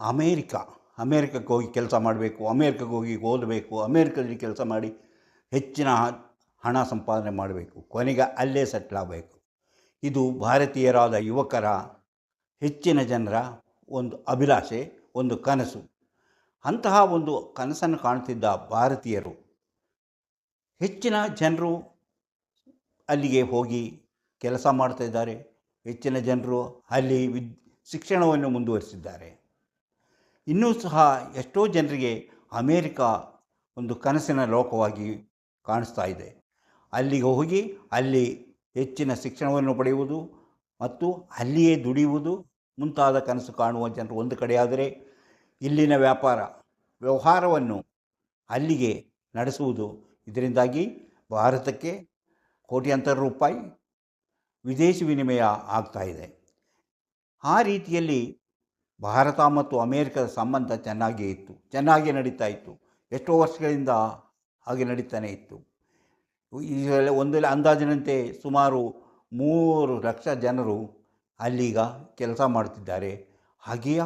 America. ಅಮೇರಿಕಕ್ಕೆ ಹೋಗಿ ಕೆಲಸ ಮಾಡಬೇಕು, ಅಮೇರಿಕಕ್ಕೆ ಹೋಗಿ ಓದಬೇಕು, ಅಮೇರಿಕದಲ್ಲಿ ಕೆಲಸ ಮಾಡಿ ಹೆಚ್ಚಿನ ಹಣ ಸಂಪಾದನೆ ಮಾಡಬೇಕು, ಕೊನೆಗೆ ಅಲ್ಲೇ ಸೆಟ್ಲ್ ಆಗಬೇಕು. ಇದು ಭಾರತೀಯರಾದ ಯುವಕರ ಹೆಚ್ಚಿನ ಜನರ ಒಂದು ಅಭಿಲಾಷೆ, ಒಂದು ಕನಸು. ಅಂತಹ ಒಂದು ಕನಸನ್ನು ಕಾಣುತ್ತಿದ್ದ ಭಾರತೀಯರು ಹೆಚ್ಚಿನ ಜನರು ಅಲ್ಲಿಗೆ ಹೋಗಿ ಕೆಲಸ ಮಾಡ್ತಾ ಹೆಚ್ಚಿನ ಜನರು ಅಲ್ಲಿ ವಿದ್, ಶಿಕ್ಷಣವನ್ನು ಮುಂದುವರಿಸಿದ್ದಾರೆ. ಇನ್ನೂ ಸಹ ಎಷ್ಟೋ ಜನರಿಗೆ ಅಮೇರಿಕಾ ಒಂದು ಕನಸಿನ ಲೋಕವಾಗಿ ಕಾಣಿಸ್ತಾ ಇದೆ. ಅಲ್ಲಿಗೆ ಹೋಗಿ ಅಲ್ಲಿ ಹೆಚ್ಚಿನ ಶಿಕ್ಷಣವನ್ನು ಪಡೆಯುವುದು ಮತ್ತು ಅಲ್ಲಿಯೇ ದುಡಿಯುವುದು ಮುಂತಾದ ಕನಸು ಕಾಣುವ ಜನರು ಒಂದು ಕಡೆಯಾದರೆ ಇಲ್ಲಿನ ವ್ಯಾಪಾರ, ವ್ಯವಹಾರವನ್ನು ಅಲ್ಲಿಗೆ ನಡೆಸುವುದು ಇದರಿಂದಾಗಿ ಭಾರತಕ್ಕೆ ಕೋಟ್ಯಂತರ ರೂಪಾಯಿ ವಿದೇಶಿ ವಿನಿಮಯ ಆಗ್ತಾ ಇದೆ. ಆ ರೀತಿಯಲ್ಲಿ ಭಾರತ ಮತ್ತು ಅಮೇರಿಕದ ಸಂಬಂಧ ಚೆನ್ನಾಗಿಯೇ ಇತ್ತು. ಚೆನ್ನಾಗಿ ನಡೀತಾ ಇತ್ತು. ಎಷ್ಟೋ ವರ್ಷಗಳಿಂದ ಹಾಗೆ ನಡೀತಾನೆ ಇತ್ತು. ಈಗ ಒಂದು ಅಂದಾಜಿನಂತೆ ಸುಮಾರು ಮೂರು ಲಕ್ಷ ಜನರು ಅಲ್ಲಿಗ ಕೆಲಸ ಮಾಡ್ತಿದ್ದಾರೆ. ಹಾಗೆಯೇ?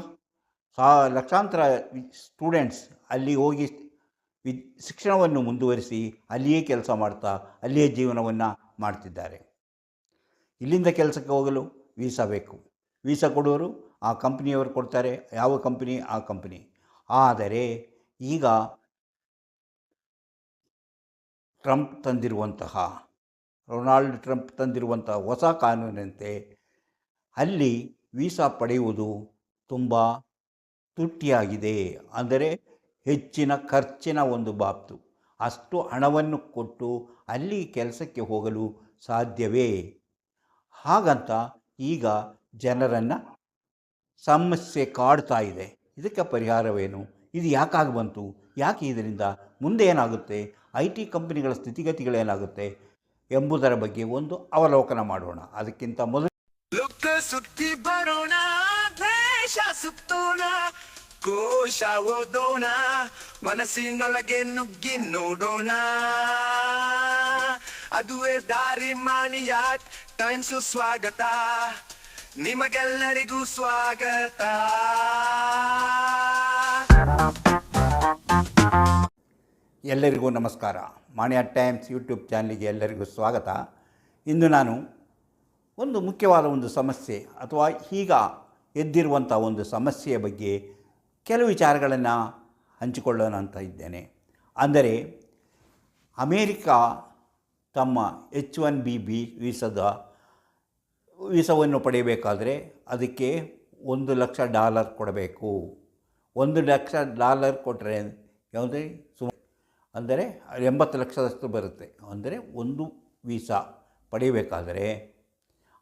ಸಾ ಲಕ್ಷಾಂತರ ಸ್ಟೂಡೆಂಟ್ಸ್ ಅಲ್ಲಿ ಹೋಗಿ ವಿದ್ ಶಿಕ್ಷಣವನ್ನು ಮುಂದುವರಿಸಿ ಅಲ್ಲಿಯೇ ಕೆಲಸ ಮಾಡ್ತಾ, ಅಲ್ಲಿಯೇ ಜೀವನವನ್ನು ಮಾಡ್ತಿದ್ದಾರೆ. ಇಲ್ಲಿಂದ ಕೆಲಸಕ್ಕೆ ಹೋಗಲು ವೀಸಾ ಬೇಕು. ವೀಸಾ ಕೊಡುವರು ಆ ಕಂಪ್ನಿಯವರು ಕೊಡ್ತಾರೆ, ಯಾವ ಕಂಪ್ನಿ? ಆ ಕಂಪ್ನಿ. ಆದರೆ ಈಗ ಟ್ರಂಪ್ ತಂದಿರುವಂತಹ, ರೊನಾಲ್ಡ್ ಟ್ರಂಪ್ ತಂದಿರುವಂತಹ ಹೊಸ ಕಾನೂನಿನಂತೆ ಅಲ್ಲಿ ವೀಸಾ ಪಡೆಯುವುದು ತುಂಬ ತುಟ್ಟಿಯಾಗಿದೆ. ಅಂದರೆ ಹೆಚ್ಚಿನ ಖರ್ಚಿನ ಒಂದು ಬಾಬ್ತು. ಅಷ್ಟು ಹಣವನ್ನು ಕೊಟ್ಟು ಅಲ್ಲಿ ಕೆಲಸಕ್ಕೆ ಹೋಗಲು ಸಾಧ್ಯವೇ? ಹಾಗಂತ ಈಗ ಜನರನ್ನು ಸಮಸ್ಯೆ ಕಾಡ್ತಾ ಇದೆ. ಇದಕ್ಕೆ ಪರಿಹಾರವೇನು? ಇದು ಯಾಕಾಗಿ ಬಂತು? ಯಾಕೆ ಇದರಿಂದ ಮುಂದೆ ಏನಾಗುತ್ತೆ? ಐ ಟಿ ಕಂಪನಿಗಳ ಸ್ಥಿತಿಗತಿಗಳೇನಾಗುತ್ತೆ ಎಂಬುದರ ಬಗ್ಗೆ ಒಂದು ಅವಲೋಕನ ಮಾಡೋಣ. ಅದಕ್ಕಿಂತ ಮೊದಲು ಲುಕ್ಕ ಸುತ್ತಿ ಬರೋಣ, ದ್ವೇಷ ಸುತ್ತೋಣ, ಕೋಶ ಓದೋಣ, ಮನಸ್ಸಿನೊಳಗೆ ನುಗ್ಗಿ ನೋಡೋಣ. ಅದುವೇ ದಾರಿ ಮಾನಿಯಾಟ್ ಟೈಮ್ಸು ಸ್ವಾಗತ. ನಿಮಗೆಲ್ಲರಿಗೂ ಸ್ವಾಗತ. ಎಲ್ಲರಿಗೂ ನಮಸ್ಕಾರ. ಮಾಣಿಯ ಟೈಮ್ಸ್ ಯೂಟ್ಯೂಬ್ ಚಾನಲಿಗೆ ಎಲ್ಲರಿಗೂ ಸ್ವಾಗತ. ಇಂದು ನಾನು ಒಂದು ಮುಖ್ಯವಾದ ಒಂದು ಸಮಸ್ಯೆ ಅಥವಾ ಈಗ ಎದ್ದಿರುವಂಥ ಒಂದು ಸಮಸ್ಯೆಯ ಬಗ್ಗೆ ಕೆಲವು ವಿಚಾರಗಳನ್ನು ಹಂಚಿಕೊಳ್ಳೋಣ ಅಂತ ಇದ್ದೇನೆ. ಅಂದರೆ ಅಮೇರಿಕಾ ತಮ್ಮ ಎಚ್ ಒನ್ ಬಿ ಬಿ ವೀಸದ ವೀಸವನ್ನು ಪಡೆಯಬೇಕಾದರೆ ಅದಕ್ಕೆ ಒಂದು ಲಕ್ಷ ಡಾಲರ್ ಕೊಡಬೇಕು. ಒಂದು ಲಕ್ಷ ಡಾಲರ್ ಕೊಟ್ಟರೆ ಯಾವುದೇ ಸುಮ ಅಂದರೆ ಎಂಬತ್ತು ಲಕ್ಷದಷ್ಟು ಬರುತ್ತೆ. ಅಂದರೆ ಒಂದು ವೀಸಾ ಪಡೆಯಬೇಕಾದರೆ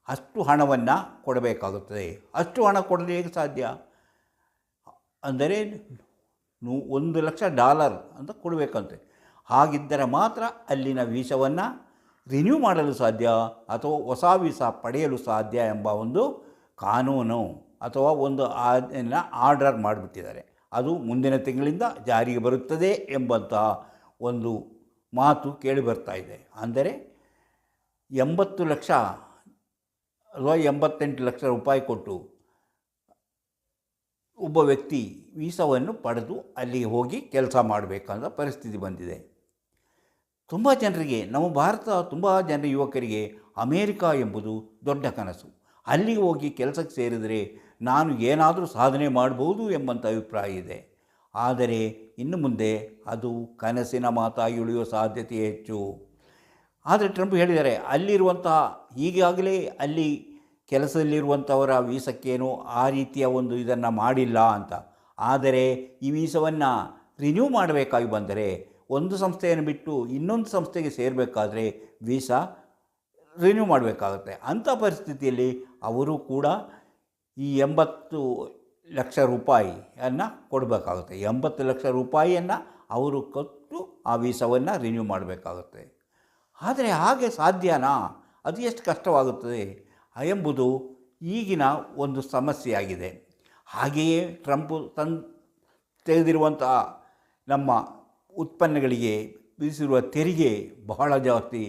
ಅಷ್ಟು ಹಣವನ್ನು ಕೊಡಬೇಕಾಗುತ್ತದೆ. ಅಷ್ಟು ಹಣ ಕೊಡಲು ಹೇಗೆ ಸಾಧ್ಯ? ಅಂದರೆ ನೂ ಒಂದು ಲಕ್ಷ ಡಾಲರ್ ಅಂತ ಕೊಡಬೇಕಂತೆ. ಹಾಗಿದ್ದರೆ ಮಾತ್ರ ಅಲ್ಲಿನ ವೀಸವನ್ನು ರಿನ್ಯೂ ಮಾಡಲು ಸಾಧ್ಯ ಅಥವಾ ಹೊಸ ವೀಸಾ ಪಡೆಯಲು ಸಾಧ್ಯ ಎಂಬ ಒಂದು ಕಾನೂನು ಅಥವಾ ಒಂದು ಆರ್ಡರ್ ಮಾಡಿಬಿಟ್ಟಿದ್ದಾರೆ. ಅದು ಮುಂದಿನ ತಿಂಗಳಿಂದ ಜಾರಿಗೆ ಬರುತ್ತದೆ ಎಂಬಂತಹ ಒಂದು ಮಾತು ಕೇಳಿ ಬರ್ತಾ ಇದೆ. ಅಂದರೆ ಎಂಬತ್ತು ಲಕ್ಷ, ಅಥವಾ ಎಂಬತ್ತೆಂಟು ಲಕ್ಷ ರೂಪಾಯಿ ಕೊಟ್ಟು ಒಬ್ಬ ವ್ಯಕ್ತಿ ವೀಸಾವನ್ನು ಪಡೆದು ಅಲ್ಲಿಗೆ ಹೋಗಿ ಕೆಲಸ ಮಾಡಬೇಕಾದ ಪರಿಸ್ಥಿತಿ ಬಂದಿದೆ. ತುಂಬ ಜನರಿಗೆ, ನಮ್ಮ ಭಾರತ ತುಂಬ ಜನ ಯುವಕರಿಗೆ ಅಮೇರಿಕಾ ಎಂಬುದು ದೊಡ್ಡ ಕನಸು. ಅಲ್ಲಿಗೆ ಹೋಗಿ ಕೆಲಸಕ್ಕೆ ಸೇರಿದರೆ ನಾನು ಏನಾದರೂ ಸಾಧನೆ ಮಾಡಬಹುದು ಎಂಬಂಥ ಅಭಿಪ್ರಾಯ ಇದೆ. ಆದರೆ ಇನ್ನು ಮುಂದೆ ಅದು ಕನಸಿನ ಮಾತಾಗಿ ಉಳಿಯುವ ಸಾಧ್ಯತೆ ಹೆಚ್ಚು. ಆದರೆ ಟ್ರಂಪ್ ಹೇಳಿದ್ದಾರೆ ಅಲ್ಲಿರುವಂತಹ ಈಗಾಗಲೇ ಅಲ್ಲಿ ಕೆಲಸದಲ್ಲಿರುವಂಥವರ ವೀಸಕ್ಕೇನು ಆ ರೀತಿಯ ಒಂದು ಇದನ್ನು ಮಾಡಿಲ್ಲ ಅಂತ. ಆದರೆ ಈ ವೀಸವನ್ನು ರಿನ್ಯೂ ಮಾಡಬೇಕಾಗಿ ಬಂದರೆ ಒಂದು ಸಂಸ್ಥೆಯನ್ನು ಬಿಟ್ಟು ಇನ್ನೊಂದು ಸಂಸ್ಥೆಗೆ ಸೇರಬೇಕಾದ್ರೆ ವೀಸಾ ರಿನ್ಯೂ ಮಾಡಬೇಕಾಗುತ್ತೆ. ಅಂಥ ಪರಿಸ್ಥಿತಿಯಲ್ಲಿ ಅವರು ಕೂಡ ಈ ಎಂಬತ್ತು ಲಕ್ಷ ರೂಪಾಯಿಯನ್ನು ಕೊಡಬೇಕಾಗುತ್ತೆ. ಎಂಬತ್ತು ಲಕ್ಷ ರೂಪಾಯಿಯನ್ನು ಅವರು ಕೊಟ್ಟು ಆ ವೀಸಾವನ್ನು ರಿನ್ಯೂ ಮಾಡಬೇಕಾಗುತ್ತೆ. ಆದರೆ ಹಾಗೆ ಸಾಧ್ಯನಾ? ಅದು ಎಷ್ಟು ಕಷ್ಟವಾಗುತ್ತದೆ ಎಂಬುದು ಈಗಿನ ಒಂದು ಸಮಸ್ಯೆಯಾಗಿದೆ ಹಾಗೆಯೇ ಟ್ರಂಪ್ ತನ್ ತೆಗೆದಿರುವಂತಹ ನಮ್ಮ ಉತ್ಪನ್ನಗಳಿಗೆ ವಿಧಿಸಿರುವ ತೆರಿಗೆ ಬಹಳ ಜಾಸ್ತಿ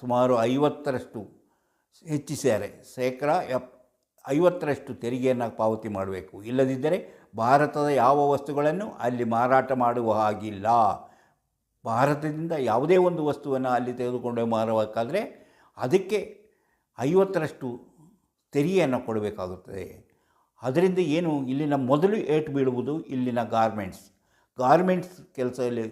ಸುಮಾರು ಐವತ್ತರಷ್ಟು ಹೆಚ್ಚಿಸಿದ್ದಾರೆ. ಶೇಕಡ ಎಪ್, ಐವತ್ತರಷ್ಟು ತೆರಿಗೆಯನ್ನು ಪಾವತಿ ಮಾಡಬೇಕು. ಇಲ್ಲದಿದ್ದರೆ ಭಾರತದ ಯಾವ ವಸ್ತುಗಳನ್ನು ಅಲ್ಲಿ ಮಾರಾಟ ಮಾಡುವ ಹಾಗಿಲ್ಲ. ಭಾರತದಿಂದ ಯಾವುದೇ ಒಂದು ವಸ್ತುವನ್ನು ಅಲ್ಲಿ ತೆಗೆದುಕೊಂಡು ಮಾರಬೇಕಾದರೆ ಅದಕ್ಕೆ ಐವತ್ತರಷ್ಟು ತೆರಿಗೆಯನ್ನು ಕೊಡಬೇಕಾಗುತ್ತದೆ. ಅದರಿಂದ ಏನು, ಇಲ್ಲಿನ ಮೊದಲು ಏಟು ಬೀಳುವುದು ಇಲ್ಲಿನ ಗಾರ್ಮೆಂಟ್ಸ್. ಗಾರ್ಮೆಂಟ್ಸ್ ಕೆಲಸದಲ್ಲಿ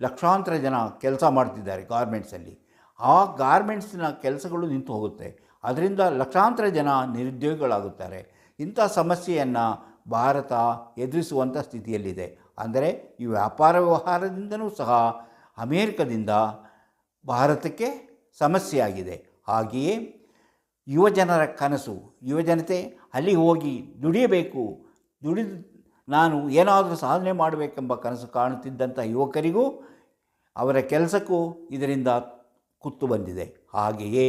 ಲಕ್ಷಾಂತರ ಜನ ಕೆಲಸ ಮಾಡ್ತಿದ್ದಾರೆ ಗಾರ್ಮೆಂಟ್ಸಲ್ಲಿ. ಆ ಗಾರ್ಮೆಂಟ್ಸಿನ ಕೆಲಸಗಳು ನಿಂತು ಹೋಗುತ್ತೆ. ಅದರಿಂದ ಲಕ್ಷಾಂತರ ಜನ ನಿರುದ್ಯೋಗಿಗಳಾಗುತ್ತಾರೆ. ಇಂಥ ಸಮಸ್ಯೆಯನ್ನು ಭಾರತ ಎದುರಿಸುವಂಥ ಸ್ಥಿತಿಯಲ್ಲಿದೆ. ಅಂದರೆ ಈ ವ್ಯಾಪಾರ ವ್ಯವಹಾರದಿಂದಲೂ ಸಹ ಅಮೇರಿಕದಿಂದ ಭಾರತಕ್ಕೆ ಸಮಸ್ಯೆಯಾಗಿದೆ. ಹಾಗೆಯೇ ಯುವಜನರ ಕನಸು, ಯುವಜನತೆ ಅಲ್ಲಿ ಹೋಗಿ ದುಡಿಯಬೇಕು. ದುಡಿದು ನಾನು ಏನಾದರೂ ಸಾಧನೆ ಮಾಡಬೇಕೆಂಬ ಕನಸು ಕಾಣುತ್ತಿದ್ದಂಥ ಯುವಕರಿಗೂ ಅವರ ಕೆಲಸಕ್ಕೂ ಇದರಿಂದ ಕುತ್ತು ಬಂದಿದೆ. ಹಾಗೆಯೇ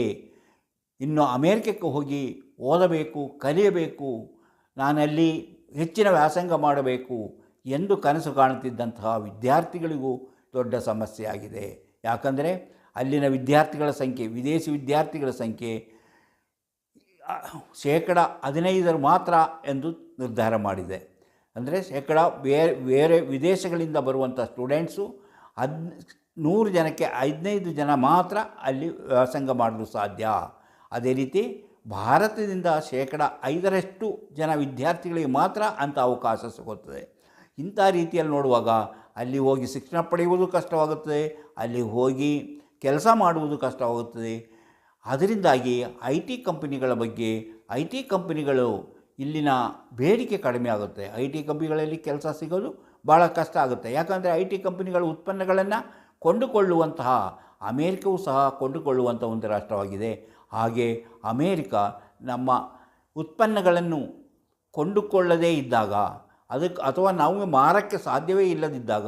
ಇನ್ನು ಅಮೇರಿಕಕ್ಕೆ ಹೋಗಿ ಓದಬೇಕು, ಕಲಿಯಬೇಕು, ನಾನಲ್ಲಿ ಹೆಚ್ಚಿನ ವ್ಯಾಸಂಗ ಮಾಡಬೇಕು ಎಂದು ಕನಸು ಕಾಣುತ್ತಿದ್ದಂತಹ ವಿದ್ಯಾರ್ಥಿಗಳಿಗೂ ದೊಡ್ಡ ಸಮಸ್ಯೆ ಆಗಿದೆ. ಯಾಕಂದರೆ ಅಲ್ಲಿನ ವಿದ್ಯಾರ್ಥಿಗಳ ಸಂಖ್ಯೆ, ವಿದೇಶಿ ವಿದ್ಯಾರ್ಥಿಗಳ ಸಂಖ್ಯೆ ಶೇಕಡ ಹದಿನೈದರ ಮಾತ್ರ ಎಂದು ನಿರ್ಧಾರ ಮಾಡಿದೆ. ಅಂದರೆ ಶೇಕಡ ಬೇರೆ ಬೇರೆ ವಿದೇಶಗಳಿಂದ ಬರುವಂಥ ಸ್ಟೂಡೆಂಟ್ಸು ಹದ್, ನೂರು ಜನಕ್ಕೆ ಹದಿನೈದು ಜನ ಮಾತ್ರ ಅಲ್ಲಿ ವ್ಯಾಸಂಗ ಮಾಡಲು ಸಾಧ್ಯ. ಅದೇ ರೀತಿ ಭಾರತದಿಂದ ಶೇಕಡ ಐದರಷ್ಟು ಜನ ವಿದ್ಯಾರ್ಥಿಗಳಿಗೆ ಮಾತ್ರ ಅಂಥ ಅವಕಾಶ ಸಿಗುತ್ತದೆ. ಇಂಥ ರೀತಿಯಲ್ಲಿ ನೋಡುವಾಗ ಅಲ್ಲಿ ಹೋಗಿ ಶಿಕ್ಷಣ ಪಡೆಯುವುದು ಕಷ್ಟವಾಗುತ್ತದೆ, ಅಲ್ಲಿ ಹೋಗಿ ಕೆಲಸ ಮಾಡುವುದು ಕಷ್ಟವಾಗುತ್ತದೆ. ಅದರಿಂದಾಗಿ ಐ ಟಿ ಕಂಪನಿಗಳ ಬಗ್ಗೆ, ಐ ಟಿ ಕಂಪನಿಗಳು ಇಲ್ಲಿನ ಬೇಡಿಕೆ ಕಡಿಮೆ ಆಗುತ್ತೆ. ಐ ಟಿ ಕಂಪ್ನಿಗಳಲ್ಲಿ ಕೆಲಸ ಸಿಗೋದು ಭಾಳ ಕಷ್ಟ ಆಗುತ್ತೆ. ಯಾಕಂದರೆ ಐ ಟಿ ಕಂಪನಿಗಳ ಉತ್ಪನ್ನಗಳನ್ನು ಕೊಂಡುಕೊಳ್ಳುವಂತಹ, ಅಮೇರಿಕವೂ ಸಹ ಕೊಂಡುಕೊಳ್ಳುವಂಥ ಒಂದು ರಾಷ್ಟ್ರವಾಗಿದೆ. ಹಾಗೆ ಅಮೇರಿಕ ನಮ್ಮ ಉತ್ಪನ್ನಗಳನ್ನು ಕೊಂಡುಕೊಳ್ಳದೇ ಇದ್ದಾಗ ಅದಕ್ಕೆ ಅಥವಾ ನಾವು ಮಾರಕ್ಕೆ ಸಾಧ್ಯವೇ ಇಲ್ಲದಿದ್ದಾಗ,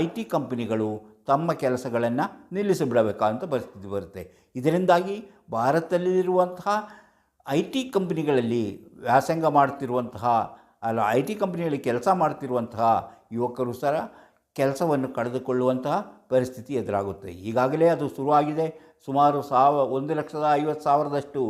ಐ ಟಿ ಕಂಪನಿಗಳು ತಮ್ಮ ಕೆಲಸಗಳನ್ನು ನಿಲ್ಲಿಸಿಬಿಡಬೇಕಾದಂಥ ಪರಿಸ್ಥಿತಿ ಬರುತ್ತೆ. ಇದರಿಂದಾಗಿ ಭಾರತದಲ್ಲಿರುವಂತಹ ಐ ಟಿ ಕಂಪನಿಗಳಲ್ಲಿ ವ್ಯಾಸಂಗ ಮಾಡ್ತಿರುವಂತಹ, ಅಲ್ಲ ಐ ಟಿ ಕಂಪನಿಗಳಲ್ಲಿ ಕೆಲಸ ಮಾಡ್ತಿರುವಂತಹ ಯುವಕರು ಸಹ ಕೆಲಸವನ್ನು ಕಳೆದುಕೊಳ್ಳುವಂತಹ ಪರಿಸ್ಥಿತಿ ಎದುರಾಗುತ್ತೆ. ಈಗಾಗಲೇ ಅದು ಶುರುವಾಗಿದೆ. ಸುಮಾರು ಸಾವ, ಒಂದು ಲಕ್ಷದ ಐವತ್ತು ಸಾವಿರದಷ್ಟು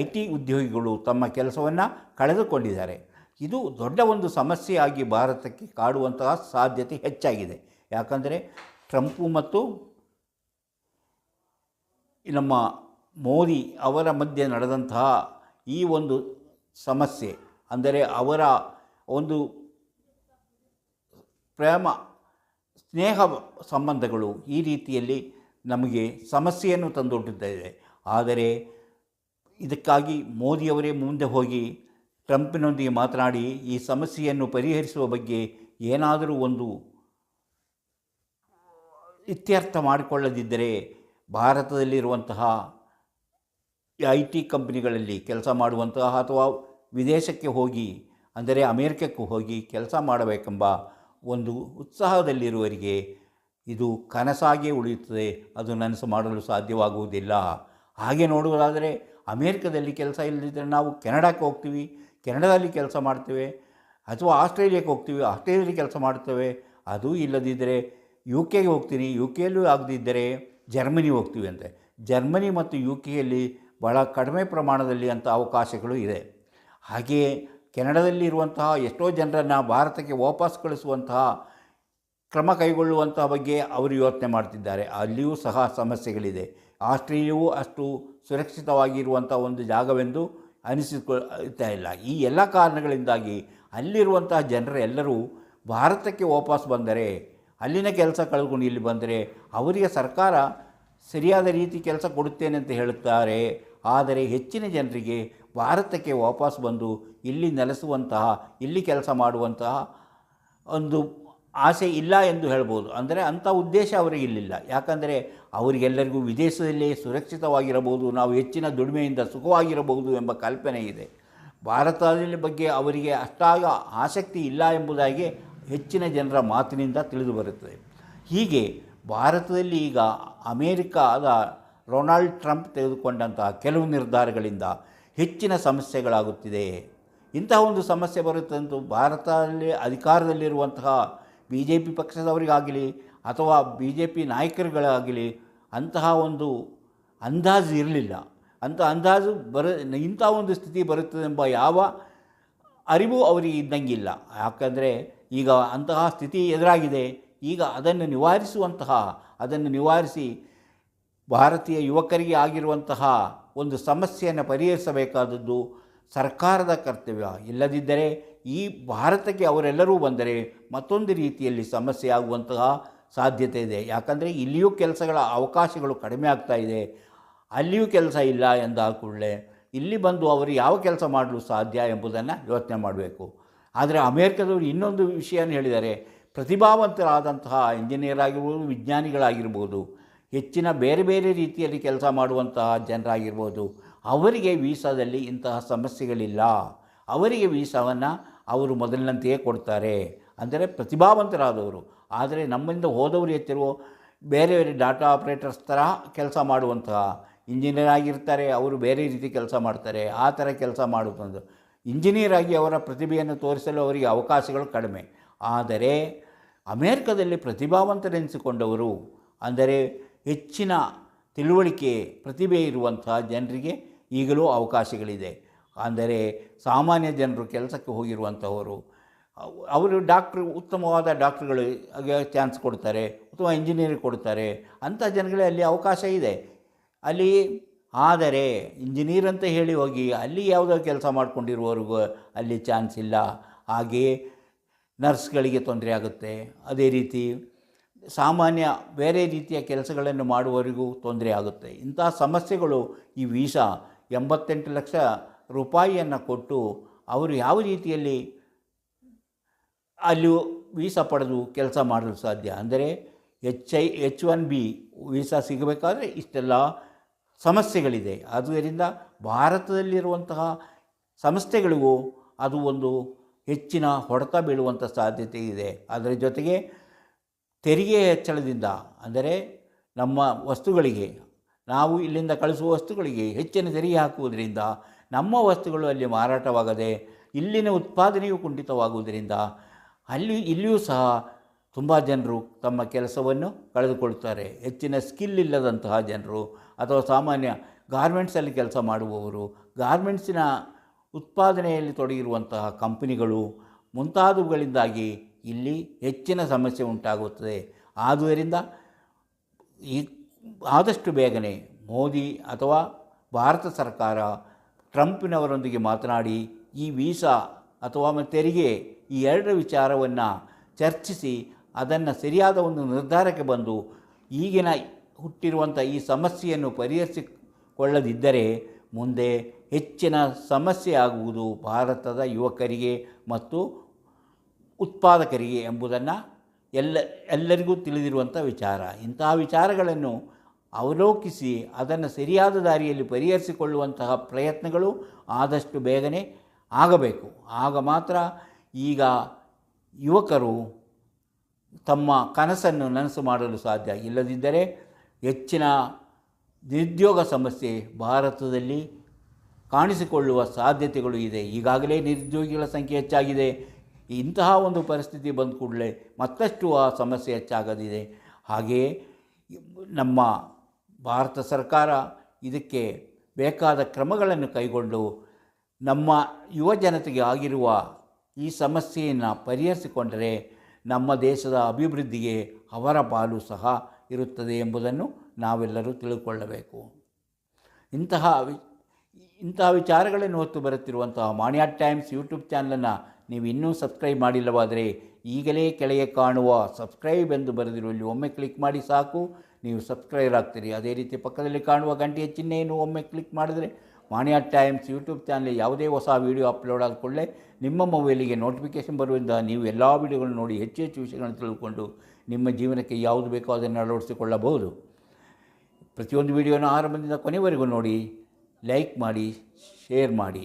ಐ ಟಿ ಉದ್ಯೋಗಿಗಳು ತಮ್ಮ ಕೆಲಸವನ್ನು ಕಳೆದುಕೊಂಡಿದ್ದಾರೆ. ಇದು ದೊಡ್ಡ ಒಂದು ಸಮಸ್ಯೆಯಾಗಿ ಭಾರತಕ್ಕೆ ಕಾಡುವಂತಹ ಸಾಧ್ಯತೆ ಹೆಚ್ಚಾಗಿದೆ. ಯಾಕಂದರೆ ಟ್ರಂಪು ಮತ್ತು ನಮ್ಮ ಮೋದಿ ಅವರ ಮಧ್ಯೆ ನಡೆದಂತಹ ಈ ಒಂದು ಸಮಸ್ಯೆ ಅಂದರೆ ಅವರ ಒಂದು ಪ್ರೇಮ, ಸ್ನೇಹ ಸಂಬಂಧಗಳು ಈ ರೀತಿಯಲ್ಲಿ ನಮಗೆ ಸಮಸ್ಯೆಯನ್ನು ತಂದೊಡ್ಡಿದ್ದೇವೆ. ಆದರೆ ಇದಕ್ಕಾಗಿ ಮೋದಿಯವರೇ ಮುಂದೆ ಹೋಗಿ ಟ್ರಂಪಿನೊಂದಿಗೆ ಮಾತನಾಡಿ ಈ ಸಮಸ್ಯೆಯನ್ನು ಪರಿಹರಿಸುವ ಬಗ್ಗೆ ಏನಾದರೂ ಒಂದು ಇತ್ಯರ್ಥ ಮಾಡಿಕೊಳ್ಳದಿದ್ದರೆ ಭಾರತದಲ್ಲಿರುವಂತಹ ಐ ಟಿ ಕಂಪ್ನಿಗಳಲ್ಲಿ ಕೆಲಸ ಮಾಡುವಂತಹ ಅಥವಾ ವಿದೇಶಕ್ಕೆ ಹೋಗಿ, ಅಂದರೆ ಅಮೇರಿಕಕ್ಕೆ ಹೋಗಿ ಕೆಲಸ ಮಾಡಬೇಕೆಂಬ ಒಂದು ಉತ್ಸಾಹದಲ್ಲಿರುವವರಿಗೆ ಇದು ಕನಸಾಗಿಯೇ ಉಳಿಯುತ್ತದೆ. ಅದು ನನಸು ಮಾಡಲು ಸಾಧ್ಯವಾಗುವುದಿಲ್ಲ. ಹಾಗೆ ನೋಡುವುದಾದರೆ ಅಮೇರಿಕದಲ್ಲಿ ಕೆಲಸ ಇಲ್ಲದಿದ್ದರೆ ನಾವು ಕೆನಡಾಕ್ಕೆ ಹೋಗ್ತೀವಿ. ಕೆನಡಾದಲ್ಲಿ ಕೆಲಸ ಮಾಡ್ತೇವೆ ಅಥವಾ ಆಸ್ಟ್ರೇಲಿಯಾಕ್ಕೆ ಹೋಗ್ತೀವಿ. ಆಸ್ಟ್ರೇಲಿಯಾದಲ್ಲಿ ಕೆಲಸ ಮಾಡ್ತೇವೆ. ಅದು ಇಲ್ಲದಿದ್ದರೆ ಯು ಕೆಗೆ ಹೋಗ್ತೀನಿ. ಯು ಕೆಯಲ್ಲೂ ಆಗದಿದ್ದರೆ ಜರ್ಮನಿ ಹೋಗ್ತೀವಿ ಅಂತೆ. ಜರ್ಮನಿ ಮತ್ತು ಯು ಕೆಯಲ್ಲಿ ಭಾಳ ಕಡಿಮೆ ಪ್ರಮಾಣದಲ್ಲಿ ಅಂಥ ಅವಕಾಶಗಳು ಇದೆ. ಹಾಗೆಯೇ ಕೆನಡಾದಲ್ಲಿ ಇರುವಂತಹ ಎಷ್ಟೋ ಜನರನ್ನು ಭಾರತಕ್ಕೆ ವಾಪಸ್ ಕಳಿಸುವಂತಹ ಕ್ರಮ ಕೈಗೊಳ್ಳುವಂಥ ಬಗ್ಗೆ ಅವರು ಯೋಚನೆ ಮಾಡ್ತಿದ್ದಾರೆ. ಅಲ್ಲಿಯೂ ಸಹ ಸಮಸ್ಯೆಗಳಿದೆ. ಆಸ್ಟ್ರೇಲಿಯಾವೂ ಅಷ್ಟು ಸುರಕ್ಷಿತವಾಗಿರುವಂಥ ಒಂದು ಜಾಗವೆಂದು ಅನಿಸಿಕೊಳ್ತಾ ಇಲ್ಲ. ಈ ಎಲ್ಲ ಕಾರಣಗಳಿಂದಾಗಿ ಅಲ್ಲಿರುವಂತಹ ಜನರೆಲ್ಲರೂ ಭಾರತಕ್ಕೆ ವಾಪಸ್ ಬಂದರೆ, ಅಲ್ಲಿನ ಕೆಲಸ ಕಳ್ಕೊಂಡು ಇಲ್ಲಿ ಬಂದರೆ, ಅವರಿಗೆ ಸರ್ಕಾರ ಸರಿಯಾದ ರೀತಿ ಕೆಲಸ ಕೊಡುತ್ತೇನೆ ಅಂತ ಹೇಳುತ್ತಾರೆ. ಆದರೆ ಹೆಚ್ಚಿನ ಜನರಿಗೆ ಭಾರತಕ್ಕೆ ವಾಪಸ್ ಬಂದು ಇಲ್ಲಿ ನೆಲೆಸುವಂತಹ, ಇಲ್ಲಿ ಕೆಲಸ ಮಾಡುವಂತಹ ಒಂದು ಆಸೆ ಇಲ್ಲ ಎಂದು ಹೇಳ್ಬೋದು. ಅಂದರೆ ಅಂಥ ಉದ್ದೇಶ ಅವರಿಗೆ ಇಲ್ಲಿಲ್ಲ. ಯಾಕಂದರೆ ಅವರಿಗೆಲ್ಲರಿಗೂ ವಿದೇಶದಲ್ಲೇ ಸುರಕ್ಷಿತವಾಗಿರಬಹುದು, ನಾವು ಹೆಚ್ಚಿನ ದುಡಿಮೆಯಿಂದ ಸುಖವಾಗಿರಬಹುದು ಎಂಬ ಕಲ್ಪನೆ ಇದೆ. ಭಾರತದ ಬಗ್ಗೆ ಅವರಿಗೆ ಅಷ್ಟಾಗ ಆಸಕ್ತಿ ಇಲ್ಲ ಎಂಬುದಾಗಿ ಹೆಚ್ಚಿನ ಜನರ ಮಾತಿನಿಂದ ತಿಳಿದು ಬರುತ್ತದೆ. ಹೀಗೆ ಭಾರತದಲ್ಲಿ ಈಗ ಅಮೇರಿಕಾದ ರೊನಾಲ್ಡ್ ಟ್ರಂಪ್ ತೆಗೆದುಕೊಂಡಂತಹ ಕೆಲವು ನಿರ್ಧಾರಗಳಿಂದ ಹೆಚ್ಚಿನ ಸಮಸ್ಯೆಗಳಾಗುತ್ತಿದೆ. ಇಂತಹ ಒಂದು ಸಮಸ್ಯೆ ಬರುತ್ತಂತೂ ಭಾರತದಲ್ಲಿ ಅಧಿಕಾರದಲ್ಲಿರುವಂತಹ ಬಿ ಜೆ ಪಿ ಪಕ್ಷದವರಿಗಾಗಲಿ ಅಥವಾ ಬಿ ಜೆ ಪಿ ನಾಯಕರುಗಳಾಗಲಿ ಅಂತಹ ಒಂದು ಅಂದಾಜು ಇರಲಿಲ್ಲ. ಅಂತ ಅಂದಾಜು ಬರ, ಇಂಥ ಒಂದು ಸ್ಥಿತಿ ಬರುತ್ತದೆಂಬ ಯಾವ ಅರಿವು ಅವರಿಗೆ ಇದ್ದಂಗಿಲ್ಲ. ಯಾಕಂದರೆ ಈಗ ಅಂತಹ ಸ್ಥಿತಿ ಎದುರಾಗಿದೆ. ಈಗ ಅದನ್ನು ನಿವಾರಿಸುವಂತಹ, ಅದನ್ನು ನಿವಾರಿಸಿ ಭಾರತೀಯ ಯುವಕರಿಗೆ ಆಗಿರುವಂತಹ ಒಂದು ಸಮಸ್ಯೆಯನ್ನು ಪರಿಹರಿಸಬೇಕಾದದ್ದು ಸರ್ಕಾರದ ಕರ್ತವ್ಯ. ಇಲ್ಲದಿದ್ದರೆ ಈ ಭಾರತಕ್ಕೆ ಅವರೆಲ್ಲರೂ ಬಂದರೆ ಮತ್ತೊಂದು ರೀತಿಯಲ್ಲಿ ಸಮಸ್ಯೆ ಆಗುವಂತಹ ಸಾಧ್ಯತೆ ಇದೆ. ಯಾಕಂದರೆ ಇಲ್ಲಿಯೂ ಕೆಲಸಗಳ ಅವಕಾಶಗಳು ಕಡಿಮೆ ಆಗ್ತಾ ಇದೆ. ಅಲ್ಲಿಯೂ ಕೆಲಸ ಇಲ್ಲ ಎಂದಾದ ಕೂಡಲೇ ಇಲ್ಲಿ ಬಂದು ಅವರು ಯಾವ ಕೆಲಸ ಮಾಡಲು ಸಾಧ್ಯ ಎಂಬುದನ್ನು ಯೋಚನೆ ಮಾಡಬೇಕು. ಆದರೆ ಅಮೇರಿಕದವರು ಇನ್ನೊಂದು ವಿಷಯನ ಹೇಳಿದರೆ ಪ್ರತಿಭಾವಂತರಾದಂತಹ ಇಂಜಿನಿಯರ್ ಆಗಿರ್ಬೋದು, ವಿಜ್ಞಾನಿಗಳಾಗಿರ್ಬೋದು ಹೆಚ್ಚಿನ ಬೇರೆ ಬೇರೆ ರೀತಿಯಲ್ಲಿ ಕೆಲಸ ಮಾಡುವಂತಹ ಜನರಾಗಿರ್ಬೋದು. ಅವರಿಗೆ ವೀಸಾದಲ್ಲಿ ಇಂತಹ ಸಮಸ್ಯೆಗಳಿಲ್ಲ. ಅವರಿಗೆ ವೀಸಾವನ್ನು ಅವರು ಮೊದಲಿನಂತೆಯೇ ಕೊಡ್ತಾರೆ. ಅಂದರೆ ಪ್ರತಿಭಾವಂತರಾದವರು. ಆದರೆ ನಮ್ಮಿಂದ ಹೋದವರು ಹೆಚ್ಚಿರುವ ಬೇರೆ ಬೇರೆ ಡಾಟಾ ಆಪ್ರೇಟರ್ಸ್ ಥರ ಕೆಲಸ ಮಾಡುವಂತಹ ಇಂಜಿನಿಯರ್ ಆಗಿರ್ತಾರೆ. ಅವರು ಬೇರೆ ರೀತಿ ಕೆಲಸ ಮಾಡ್ತಾರೆ. ಆ ಥರ ಕೆಲಸ ಮಾಡುವಂಥದ್ದು. ಇಂಜಿನಿಯರ್ ಆಗಿ ಅವರ ಪ್ರತಿಭೆಯನ್ನು ತೋರಿಸಲು ಅವರಿಗೆ ಅವಕಾಶಗಳು ಕಡಿಮೆ. ಆದರೆ ಅಮೇರಿಕದಲ್ಲಿ ಪ್ರತಿಭಾವಂತರೆನಿಸಿಕೊಂಡವರು. ಅಂದರೆ ಹೆಚ್ಚಿನ ತಿಳುವಳಿಕೆ ಪ್ರತಿಭೆ ಇರುವಂಥ ಜನರಿಗೆ ಈಗಲೂ ಅವಕಾಶಗಳಿದೆ. ಅಂದರೆ ಸಾಮಾನ್ಯ ಜನರು ಕೆಲಸಕ್ಕೆ ಹೋಗಿರುವಂಥವರು ಅವ್- ಅವರು ಡಾಕ್ಟ್ರು, ಉತ್ತಮವಾದ ಡಾಕ್ಟ್ರುಗಳಿಗೆ ಚಾನ್ಸ್ ಕೊಡ್ತಾರೆ ಅಥವಾ ಇಂಜಿನಿಯರಿಂಗ್ ಕೊಡ್ತಾರೆ, ಅಂಥ ಜನಗಳೇ ಅಲ್ಲಿ ಅವಕಾಶ ಇದೆ. ಅಲ್ಲಿ ಆದರೆ ಇಂಜಿನಿಯರ್ ಅಂತ ಹೇಳಿ ಹೋಗಿ ಅಲ್ಲಿ ಯಾವುದೋ ಕೆಲಸ ಮಾಡಿಕೊಂಡಿರುವವರಿಗೂ ಅಲ್ಲಿ ಚಾನ್ಸ್ ಇಲ್ಲ. ಹಾಗೆಯೇ ನರ್ಸ್ಗಳಿಗೆ ತೊಂದರೆ ಆಗುತ್ತೆ. ಅದೇ ರೀತಿ ಸಾಮಾನ್ಯ ಬೇರೆ ರೀತಿಯ ಕೆಲಸಗಳನ್ನು ಮಾಡುವವರಿಗೂ ತೊಂದರೆ ಆಗುತ್ತೆ. ಇಂಥ ಸಮಸ್ಯೆಗಳು ಈ ವೀಸಾ ಎಂಬತ್ತೆಂಟು ಲಕ್ಷ ರೂಪಾಯಿಯನ್ನು ಕೊಟ್ಟು ಅವರು ಯಾವ ರೀತಿಯಲ್ಲಿ ಅಲ್ಲಿ ವೀಸಾ ಪಡೆದು ಕೆಲಸ ಮಾಡಲು ಸಾಧ್ಯ? ಅಂದರೆ H I, H one B visa ಸಿಗಬೇಕಾದ್ರೆ ಇಷ್ಟೆಲ್ಲ ಸಮಸ್ಯೆಗಳಿದೆ. ಆದ್ದರಿಂದ ಭಾರತದಲ್ಲಿರುವಂತಹ ಸಂಸ್ಥೆಗಳಿಗೂ ಅದು ಒಂದು ಹೆಚ್ಚಿನ ಹೊಡೆತ ಬೀಳುವಂಥ ಸಾಧ್ಯತೆ ಇದೆ. ಅದರ ಜೊತೆಗೆ ತೆರಿಗೆ ಹೆಚ್ಚಳದಿಂದ, ಅಂದರೆ ನಮ್ಮ ವಸ್ತುಗಳಿಗೆ, ನಾವು ಇಲ್ಲಿಂದ ಕಳಿಸುವ ವಸ್ತುಗಳಿಗೆ ಹೆಚ್ಚಿನ ತೆರಿಗೆ ಹಾಕುವುದರಿಂದ, ನಮ್ಮ ವಸ್ತುಗಳು ಅಲ್ಲಿ ಮಾರಾಟವಾಗದೆ, ಇಲ್ಲಿನ ಉತ್ಪಾದನೆಯು ಕುಂಠಿತವಾಗುವುದರಿಂದ, ಅಲ್ಲಿ, ಇಲ್ಲಿಯೂ ಸಹ ತುಂಬ ಜನರು ತಮ್ಮ ಕೆಲಸವನ್ನು ಕಳೆದುಕೊಳ್ತಾರೆ ಹೆಚ್ಚಿನ ಸ್ಕಿಲ್ ಇಲ್ಲದಂತಹ ಜನರು, ಅಥವಾ ಸಾಮಾನ್ಯ ಗಾರ್ಮೆಂಟ್ಸಲ್ಲಿ ಕೆಲಸ ಮಾಡುವವರು, ಗಾರ್ಮೆಂಟ್ಸಿನ ಉತ್ಪಾದನೆಯಲ್ಲಿ ತೊಡಗಿರುವಂತಹ ಕಂಪನಿಗಳು ಮುಂತಾದವುಗಳಿಂದಾಗಿ ಇಲ್ಲಿ ಹೆಚ್ಚಿನ ಸಮಸ್ಯೆ ಉಂಟಾಗುತ್ತದೆ. ಆದುದರಿಂದ ಈ ಆದಷ್ಟು ಬೇಗನೆ ಮೋದಿ ಅಥವಾ ಭಾರತ ಸರ್ಕಾರ ಟ್ರಂಪಿನವರೊಂದಿಗೆ ಮಾತನಾಡಿ ಈ ವೀಸಾ ಅಥವಾ ತೆರಿಗೆ ಈ ಎರಡರ ವಿಚಾರವನ್ನು ಚರ್ಚಿಸಿ ಅದನ್ನು ಸರಿಯಾದ ಒಂದು ನಿರ್ಧಾರಕ್ಕೆ ಬಂದು ಈಗಿನ ಹುಟ್ಟಿರುವಂಥ ಈ ಸಮಸ್ಯೆಯನ್ನು ಪರಿಹರಿಸಿಕೊಳ್ಳದಿದ್ದರೆ ಮುಂದೆ ಹೆಚ್ಚಿನ ಸಮಸ್ಯೆ ಆಗುವುದು ಭಾರತದ ಯುವಕರಿಗೆ ಮತ್ತು ಉತ್ಪಾದಕರಿಗೆ ಎಂಬುದನ್ನು ಎಲ್ಲ, ಎಲ್ಲರಿಗೂ ತಿಳಿದಿರುವಂಥ ವಿಚಾರ. ಇಂತಹ ವಿಚಾರಗಳನ್ನು ಅವಲೋಕಿಸಿ ಅದನ್ನು ಸರಿಯಾದ ದಾರಿಯಲ್ಲಿ ಪರಿಹರಿಸಿಕೊಳ್ಳುವಂತಹ ಪ್ರಯತ್ನಗಳು ಆದಷ್ಟು ಬೇಗನೆ ಆಗಬೇಕು. ಆಗ ಮಾತ್ರ ಈಗ ಯುವಕರು ತಮ್ಮ ಕನಸನ್ನು ನನಸು ಮಾಡಲು ಸಾಧ್ಯ. ಇಲ್ಲದಿದ್ದರೆ ಹೆಚ್ಚಿನ ನಿರುದ್ಯೋಗ ಸಮಸ್ಯೆ ಭಾರತದಲ್ಲಿ ಕಾಣಿಸಿಕೊಳ್ಳುವ ಸಾಧ್ಯತೆಗಳು ಇದೆ. ಈಗಾಗಲೇ ನಿರುದ್ಯೋಗಿಗಳ ಸಂಖ್ಯೆ ಹೆಚ್ಚಾಗಿದೆ. ಇಂತಹ ಒಂದು ಪರಿಸ್ಥಿತಿ ಬಂದ ಕೂಡಲೇ ಮತ್ತಷ್ಟು ಆ ಸಮಸ್ಯೆ ಹೆಚ್ಚಾಗದಿದೆ. ಹಾಗೆಯೇ ನಮ್ಮ ಭಾರತ ಸರ್ಕಾರ ಇದಕ್ಕೆ ಬೇಕಾದ ಕ್ರಮಗಳನ್ನು ಕೈಗೊಂಡು ನಮ್ಮ ಯುವ ಜನತೆಗೆ ಆಗಿರುವ ಈ ಸಮಸ್ಯೆಯನ್ನು ಪರಿಹರಿಸಿಕೊಂಡರೆ ನಮ್ಮ ದೇಶದ ಅಭಿವೃದ್ಧಿಗೆ ಅವರ ಪಾಲು ಸಹ ಇರುತ್ತದೆ ಎಂಬುದನ್ನು ನಾವೆಲ್ಲರೂ ತಿಳಿದುಕೊಳ್ಳಬೇಕು ಇಂತಹ ವಿ ಇಂತಹ ವಿಚಾರಗಳನ್ನು ಹೊತ್ತು ಬರುತ್ತಿರುವಂತಹ ಮಾಣಿಯಾ ಟೈಮ್ಸ್ ಯೂಟ್ಯೂಬ್ ಚಾನಲನ್ನು ನೀವು ಇನ್ನೂ ಸಬ್ಸ್ಕ್ರೈಬ್ ಮಾಡಿಲ್ಲವಾದರೆ ಈಗಲೇ ಕೆಳಗೆ ಕಾಣುವ ಸಬ್ಸ್ಕ್ರೈಬ್ ಎಂದು ಬರೆದಿರುವಲ್ಲಿ ಒಮ್ಮೆ ಕ್ಲಿಕ್ ಮಾಡಿ ಸಾಕು. ನೀವು ಸಬ್ಸ್ಕ್ರೈಬ್ ಆಗ್ತೀರಿ. ಅದೇ ರೀತಿ ಪಕ್ಕದಲ್ಲಿ ಕಾಣುವ ಗಂಟೆಯ ಚಿಹ್ನೆಯನ್ನು ಒಮ್ಮೆ ಕ್ಲಿಕ್ ಮಾಡಿದರೆ ಮಾಣಿಯಾ ಟೈಮ್ಸ್ ಯೂಟ್ಯೂಬ್ ಚಾನಲ್ ಯಾವುದೇ ಹೊಸ ವೀಡಿಯೋ ಅಪ್ಲೋಡ್ ಆದ ಕೂಡಲೇ ನಿಮ್ಮ ಮೊಬೈಲಿಗೆ ನೋಟಿಫಿಕೇಷನ್ ಬರುವುದರಿಂದ ನೀವು ಎಲ್ಲ ವೀಡಿಯೋಗಳನ್ನು ನೋಡಿ ಹೆಚ್ಚು ಹೆಚ್ಚು ವಿಷಯಗಳನ್ನು ತಿಳಿದುಕೊಂಡು ನಿಮ್ಮ ಜೀವನಕ್ಕೆ ಯಾವುದು ಬೇಕೋ ಅದನ್ನು ಅಳವಡಿಸಿಕೊಳ್ಳಬಹುದು. ಪ್ರತಿಯೊಂದು ವಿಡಿಯೋನ ಆರಂಭದಿಂದ ಕೊನೆವರೆಗೂ ನೋಡಿ, ಲೈಕ್ ಮಾಡಿ, ಶೇರ್ ಮಾಡಿ.